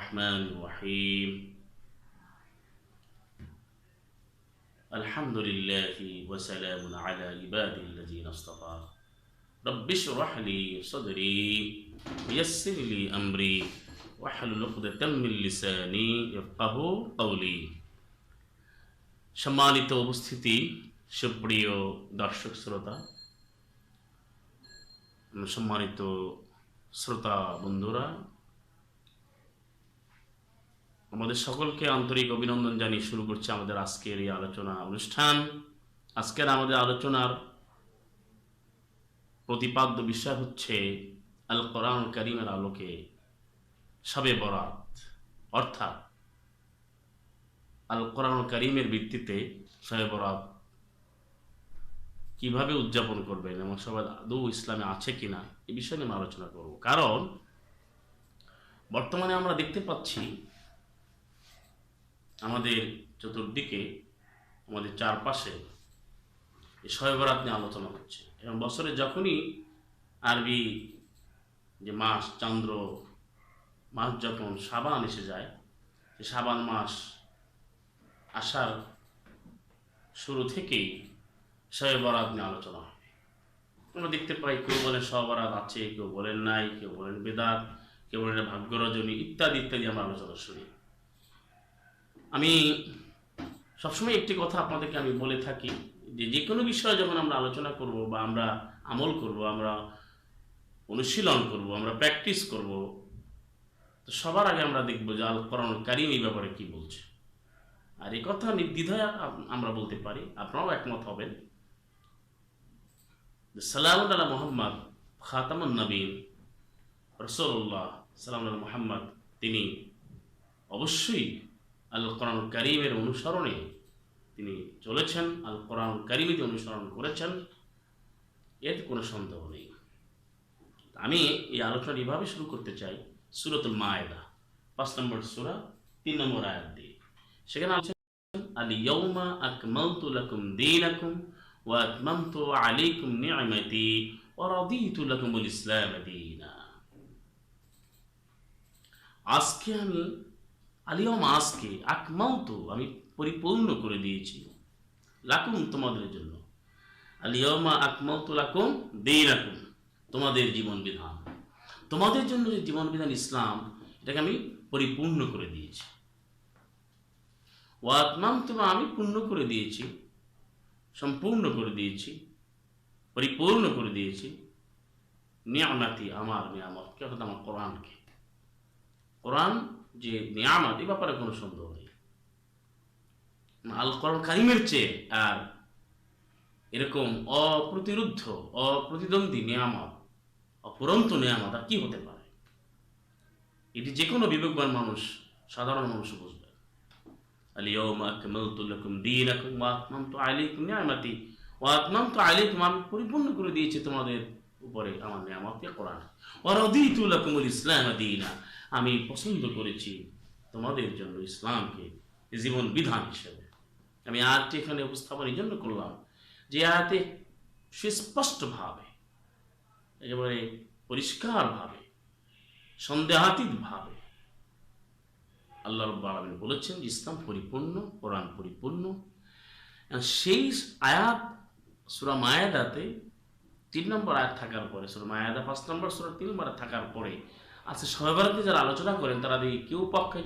الرحمن الرحيم الحمد لله وسلام على عباده الذين اصطفى رب اشرح لي صدري ويسر لي أمري واحلل عقدة من لساني يفقه قولي সম্মানিত উপস্থিতি সুপ্রিয় দর্শক শ্রোতা সম্মানিত শ্রোতা বন্ধুরা আমাদের সকলকে আন্তরিক অভিনন্দন জানিয়ে শুরু করছি আমাদের আজকের এই আলোচনা অনুষ্ঠান। আজকের আমাদের আলোচনার প্রতিপাদ্য বিষয় হচ্ছে আল কোরআন করিমের আলোকে সবে বরাত। অর্থাৎ আল কোরআন করিমের ভিত্তিতে সবে বরাত কীভাবে উদযাপন করবেন, এবং সবাই আদৌ ইসলামে আছে কিনা এই বিষয় আমরা আলোচনা করব। কারণ বর্তমানে আমরা দেখতে পাচ্ছি আমাদের চতুর্দিকে, আমাদের চারপাশে এই শবে নিয়ে আলোচনা হচ্ছে। এবং বছরে যখনই আরবি যে মাস, চন্দ্র মাস যখন সাবান এসে যায়, সে সাবান মাস আসার শুরু থেকেই শবে বরাত নিয়ে আলোচনা হবে আমরা দেখতে পাই, কেউ বলেন শবে আছে, কেউ বলেন নাই, কেউ বলেন বেদাত, কেউ বলেন ভাগ্য রজনী ইত্যাদি ইত্যাদি আমরা আলোচনা শুনি। আমি সবসময় একটি কথা আপনাদেরকে আমি বলে থাকি, যে যে কোনো বিষয়ে যখন আমরা আলোচনা করব বা আমরা আমল করব, আমরা অনুশীলন করব, আমরা প্র্যাকটিস করব, তো সবার আগে আমরা দেখব যে আল কোরআন কারিম এই ব্যাপারে কি বলছে। আর এই কথা নির্দ্বিধায় আমরা বলতে পারি, আপনারাও একমত হবেন। সালাম আল্লাহ মোহাম্মদ খাতামুন নবীন রসুল্লাহ সালাম মোহাম্মদ, তিনি অবশ্যই আল কোরআন করিমের অনুসরণে তিনি চলেছেন আল কোরআন করিমিতে অনুসরণ করেছেন, এর কোনো সন্দেহ নেই। আমি এই আলোচনা এভাবে শুরু করতে চাই, সুরতুল মায়েদা, পাঁচ নম্বর সুরা, তিন নম্বর আয়াত দিয়ে। সেখানে আছে আল ইয়ৌমা আকমালতু লাকুম দীনাকুম ওয়া আতমামতু আলাইকুম নি'মাতি ওয়া রাদিতু ইসলাম দীনা। আজকে আমি আলিয়ম আজকে আকমাউতু আমি পরিপূর্ণ করে দিয়েছি, লাকুম তোমাদের জন্য। আলিয়মা আকমাউতু লাকুম দীনাকুম, তোমাদের জীবন বিধান। তোমাদের জন্য যে জীবন বিধান ইসলাম, এটাকে আমি পরিপূর্ণ করে দিয়েছি। ওয়াতমাম তোমা আমি পূর্ণ করে দিয়েছি, সম্পূর্ণ করে দিয়েছি, পরিপূর্ণ করে দিয়েছি। নিয়ামাতি আমার নিয়ামতকে অর্থাৎ আমার কোরআনকে। কোরআন যে নিয়ামত এ ব্যাপারে কোনো সন্দেহ নেই আল কোরআন কারিমের চেয়ে আর এরকম অপ্রতিরুদ্ধ অপ্রতিদ্বন্দ্বী নিয়ামত অপুরন্ত নিয়ামত আর কি হতে পারে এটি যে কোনো বিবেকবান মানুষ সাধারণ মানুষ বুঝবে اليوم أكملت لكم دينكم وأتممت عليكم نعمتي وأتممت عليكم আমি পরিপূর্ণ করে দিয়েছি তোমাদের উপরে আমার নিয়ামতকে কোরআন। ইসলাম দিনা। আমি পছন্দ করেছি তোমাদের জন্য ইসলামকে জীবন বিধান হিসেবে। আমি আয়াতটি এখানে উপস্থাপন এই জন্য করলাম। যে আয়াতে সুস্পষ্টভাবে, একেবারে পরিষ্কারভাবে, সন্দেহাতীতভাবে আল্লাহ রব্বা আলমিন বলেছেন ইসলাম পরিপূর্ণ, কোরআন পরিপূর্ণ। সেই আয়াত, সুরা মায়াদাতে তিন নম্বর আয়াত থাকার পরে, সুর মায়াদা পাঁচ নম্বর সুর তিন নম্বর থাকার পরে আচ্ছা সবাই যারা আলোচনা করেন, তারা দেখি কেউ পক্ষে